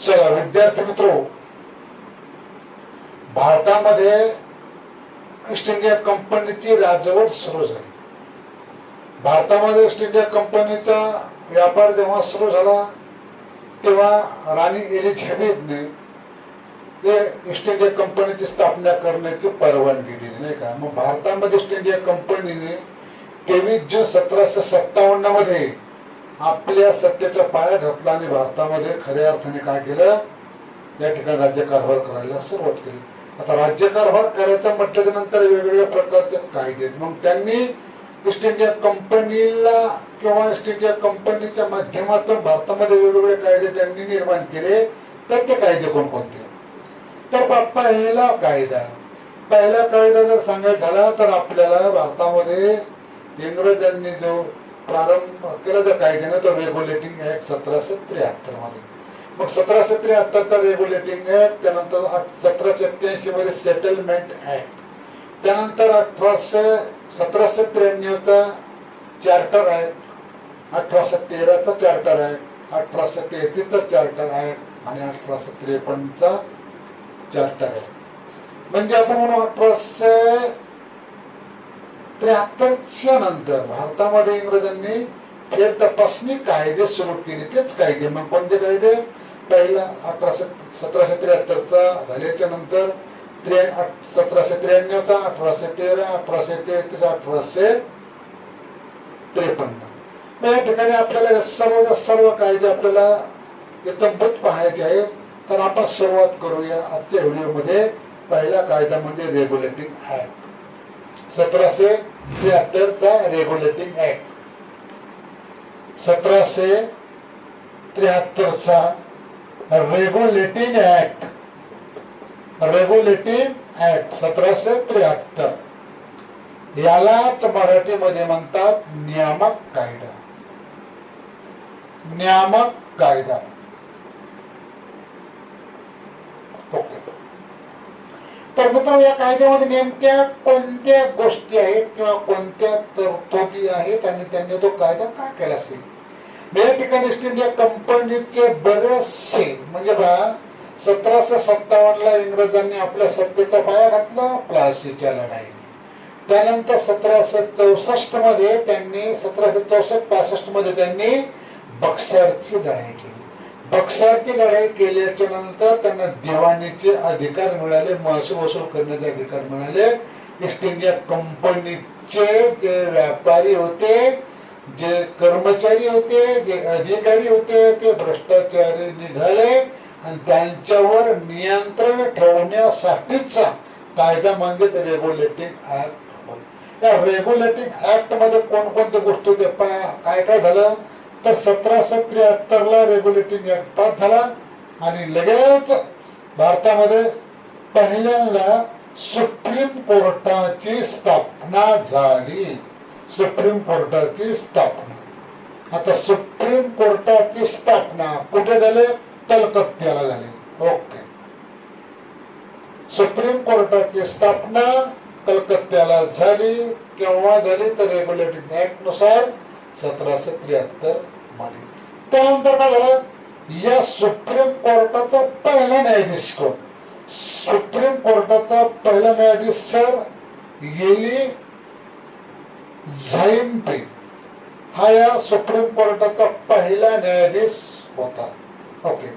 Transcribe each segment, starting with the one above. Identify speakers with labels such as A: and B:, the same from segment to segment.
A: चला विद्यार्थी मित्र भारतामध्ये ईस्ट इंडिया कंपनीची राजवट सुरू झाली. भारतामध्ये ईस्ट इंडिया कंपनीचा व्यापार जेव्हा सुरू झाला तेव्हा राणी एलिझाबेथने ते ईस्ट इंडिया कंपनीची स्थापना करण्याची परवानगी दिली नाही का? मग भारतामध्ये ईस्ट इंडिया कंपनीने तेवीस जून सतराशे सत्तावन्नमध्ये आपल्या सत्तेच्या पाया घातला आणि भारतामध्ये खऱ्या अर्थाने काय केलं? या ठिकाणी राज्यकारभार करायला सुरुवात केली. आता राज्यकारभार करायचा म्हटल्याच्या नंतर वेगवेगळ्या प्रकारचे कायदे मग त्यांनी ईस्ट इंडिया कंपनीला किंवा ईस्ट इंडिया कंपनीच्या माध्यमातून भारतामध्ये वेगवेगळे कायदे त्यांनी निर्माण केले तर ते कायदे कोणकोणते? तर पहिला कायदा. पहिला कायदा जर सांगायचा झाला तर आपल्याला भारतामध्ये इंग्रजांनी जो प्रारंभ केला त्या कायद्याने तो रेग्युलेटिंग ऍक्ट सतराशे त्र्याहत्तरमध्ये. मग सतराशे त्र्याहत्तरचा रेग्युलेटिंग ऍक्ट त्यानंतर सतराशे एक्क्याऐंशी मध्ये सेटलमेंट ऍक्ट त्यानंतर अठराशे सतराशे त्र्याण्णवचा चार्टर आहे. अठराशे तेराचा चार्टर आहे. अठराशे तेहतीसचा चार्टर आहे. आणि अठराशे त्रेपन्नचा चार्टर आहे. म्हणजे आपण म्हणू अठराशे त्र्याहत्तरच्या नंतर भारतामध्ये इंग्रजांनी फेर तपासणी कायदे सुरू केले तेच कायदे. मग कोणते कायदे? पहिला अठराशे सतराशे त्र्याहत्तरचा झाल्याच्यानंतर सतराशे त्र्याण्णवचा अठराशे तेरा अठराशे तेहतीस अठराशे त्रेपन्न. या ठिकाणी आपल्याला सर्व सर्व कायदे आपल्याला इतंभूत पाहायचे आहेत. तर आपण सुरुवात करूया आजच्या व्हिडिओमध्ये. पहिला कायदा म्हणजे रेग्युलेटिंग ऍक्ट सतराशे त्र्याहत्तरचा रेग्युलेटिंग ऍक्ट. सतराशे त्र्याहत्तरचा रेग्युलेटिंग ऍक्ट. रेग्युलेटिंग ऍक्ट सतराशे त्र्याहत्तर. यालाच मराठीमध्ये म्हणतात नियामक कायदा. नियामक कायदा. तर मित्र या कायद्यामध्ये नेमक्या कोणत्या गोष्टी आहेत किंवा कोणत्या तरतुदी आहेत आणि त्यांनी तो कायदा का केला असेल? या ठिकाणी ईस्ट इंडिया कंपनीचे बरेचसे म्हणजे बा सतराशे सत्तावन्न ला इंग्रजांनी आपल्या सत्तेचा पाया घातला प्लासीच्या लढाईने. त्यानंतर सतराशे चौसष्टमध्ये त्यांनी सतराशे चौसष्ट पासष्टमध्ये त्यांनी बक्सरची लढाई केली. बक्सरची लढाई केल्याच्यानंतर त्यांना दिवाणीचे अधिकार मिळाले महसूल वसूल करण्याचे अधिकार मिळाले. ईस्ट इंडिया कंपनीचे जे व्यापारी होते जे कर्मचारी होते जे अधिकारी होते ते भ्रष्टाचारी निघाले आणि त्यांच्यावर नियंत्रण ठेवण्यासाठीचा कायदा म्हणजे रेग्युलेटिंग ऍक्ट या रेग्युलेटिंग ऍक्टमध्ये कोणकोणत्या गोष्टी होत्या? काय काय झालं? तर सतराशे त्र्याहत्तर ला रेग्युलेटिंग ऍक्ट पास झाला आणि लगेच भारतामध्ये पहिल्यांदा सुप्रीम कोर्टाची स्थापना झाली. सुप्रीम कोर्टाची स्थापना. आता सुप्रीम कोर्टाची स्थापना कुठे झाली? कलकत्त्याला झाली. ओके. सुप्रीम कोर्टाची स्थापना कलकत्त्याला झाली. केव्हा झाली? तर रेग्युलेटिंग ऍक्टनुसार सतराशे त्र्याहत्तर मध्ये. त्यानंतर काय झालं? या सुप्रीम कोर्टाचा पहिला न्यायाधीश कोण? सुप्रीम कोर्टाचा पहिला न्यायाधीश सर गेली झाईम्पे. हा या सुप्रीम कोर्टाचा पहिला न्यायाधीश होता. ओके.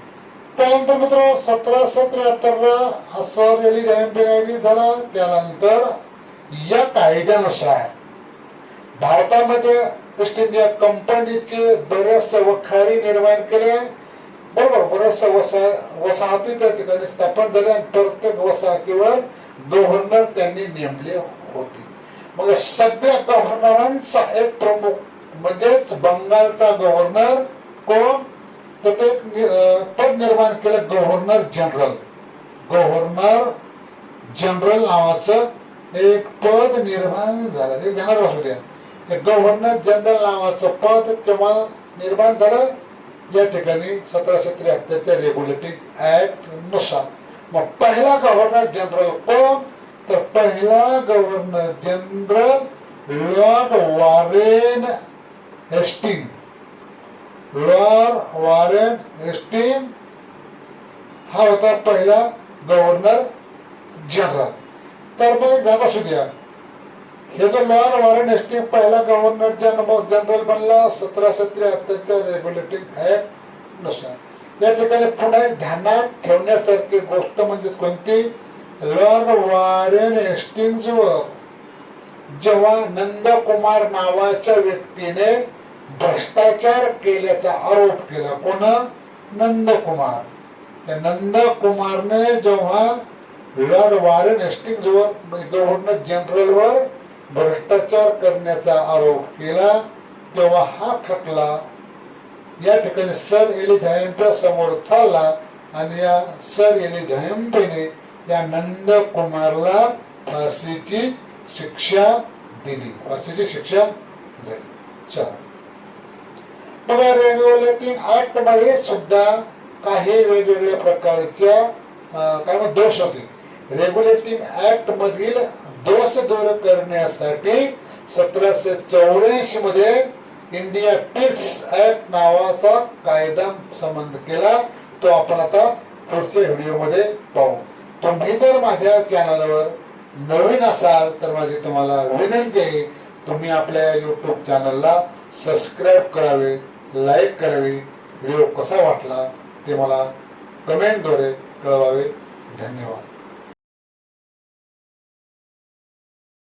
A: त्यानंतर मित्र सतराशे त्र्याहत्तर ला हा सर एली झाईम्पे न्यायाधीश झाला. त्यानंतर या कायद्यानुसार भारतामध्ये ईस्ट इंडिया कंपनीचे बऱ्याचशा वखारी निर्माण केले. बरोबर बऱ्याचशा वसा वसाहती त्या ठिकाणी स्थापन झाल्या आणि प्रत्येक वसाहतीवर गव्हर्नर त्यांनी नेमले होते. मग सगळ्या गव्हर्नरांचा एक प्रमुख म्हणजेच बंगालचा गव्हर्नर कोण? तर ते पद निर्माण केलं गव्हर्नर जनरल गव्हर्नर जनरल नावाचं एक पद निर्माण झालं. एक जनरल असू द्या. गव्हर्नर जनरल नावाचं पद केव्हा निर्माण झालं. या ठिकाणी सतराशे त्र्याहत्तरच्या रेग्युलेटिंग ऍक्टनुसार. मग पहिला गव्हर्नर जनरल कोण? तर पहिला governor general Lord Warren Hasting Lord Warren Hasting हा होता पहिला गव्हर्नर जनरल तर मग दादा असू द्या हे जो लॉन वॉरन एस्टिंग पहिला गव्हर्नर जनरल बनला. सतराशे त्र्याहत्तरच्या रेग्युलेटिंग ऍक्टनुसार या ठिकाणी पुन्हा ध्यानात ठेवण्यासारखी गोष्ट म्हणजे कोणती? लॉर्ड वॉरेन एस्टिंग वर जेव्हा नंदकुमार नावाच्या व्यक्तीने भ्रष्टाचार केल्याचा आरोप केला. कोण? नंदकुमार. त्या नंदकुमारने जेव्हा लॉर्ड वॉरन एस्टिंग वर गव्हर्नर जनरल वर भ्रष्टाचार करण्याचा आरोप केला तेव्हा हा खटला या ठिकाणी सर एलिझाईमच्या समोर चालला आणि या सर एलिझाईमने या नंद कुमारला फाशीची शिक्षा दिली. फाशीची शिक्षा झाली. चला. बघा रेग्युलेटिंग ऍक्टमध्ये सुद्धा काही वेगवेगळ्या प्रकारच्या काय दोष होते. रेग्युलेटिंग ऍक्ट मधील दोष दूर करण्यासाठी सतराशे चौऱ्याऐंशी मध्ये इंडिया पिट्स ऍक्ट नावाचा कायदा संबंध केला. तो आपण आता पुढच्या व्हिडिओमध्ये पाहू. तुम्ही जर माझ्या चॅनलवर नवीन असाल तर माझी तुम्हाला विनंती आहे तुम्ही आपल्या युट्यूब चॅनलला सबस्क्राईब करावे लाईक करावे. व्हिडिओ कसा वाटला ते मला कमेंटद्वारे कळवावे. धन्यवाद.